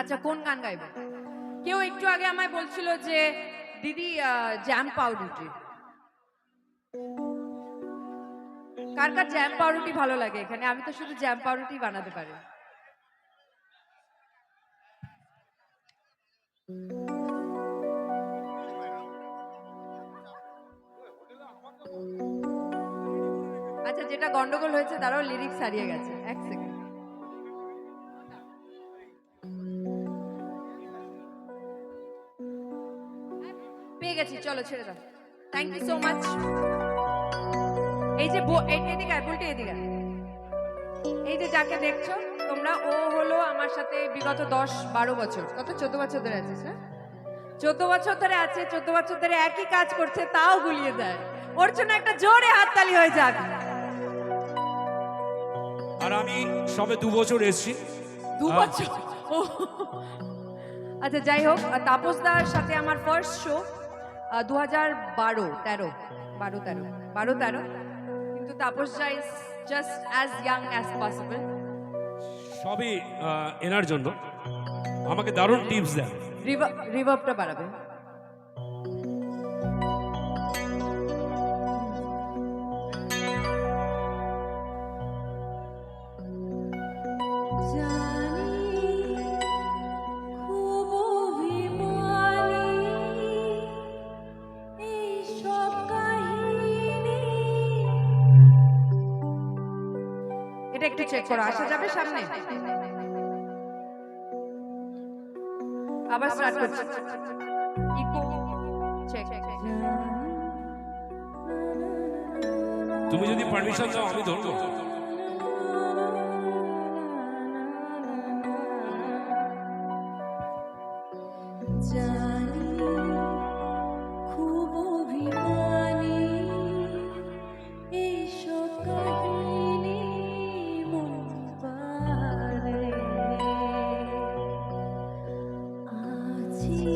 আচ্ছা কোন গান গাইবে? কেউ একটু আগে আমায় বলছিল যে, দিদি জ্যাম পাউরুটি কার কার জ্যাম পাউরুটি ভালো লাগে এখানে? আমি তো শুধু জ্যাম পাউরুটি বানাতে পারি। যেটা গন্ডগোল হয়েছে, তারাও লিরিক্স হারিয়ে গেছে। এক সেকেন্ড পেয়ে গেছি, চলো ছেড়ে দাও। থ্যাংক ইউ সো মাচ এই যে এদিকে উল্টে এদিকে। এই যে যাকে দেখছ, তোমরা, ও হলো আমার সাথে বিগত দশ বারো বছর। কত? চোদ্দ বছর ধরে আছিস না চোদ্দ বছর ধরে আছে, চোদ্দ বছর ধরে একই কাজ করছে, তাও গুলিয়ে দেয়। ওর জন্য একটা জোরে হাততালি হয়ে যাক। আর আমি সবে দু বছর এসেছি। দু বছর? আচ্ছা যাই হোক আহ, তাপসদার সাথে আমার ফার্স্ট শো দু হাজার বারো তেরো বারো তেরো বারো তেরো। কিন্তু Tapas da is just as young as possible সবই এনার জন্য। আমাকে দারুণ টিপস দেন রিভার্বটা বাড়াবে। একটু চেক করো আসা যাবে সামনে? আবার স্টার্ট করছি। ইকো চেক তুমি যদি পারমিশন দাও আমি ধরবো। জানি আছি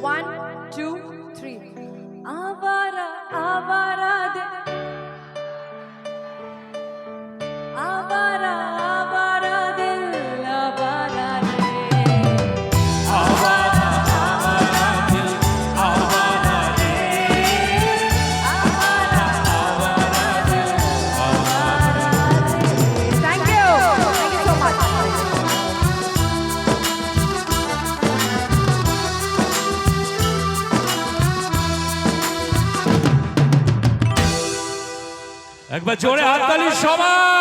ওয়ান টু থ্রি আবারা আবারা একবার জোরে হাততালি সবাই!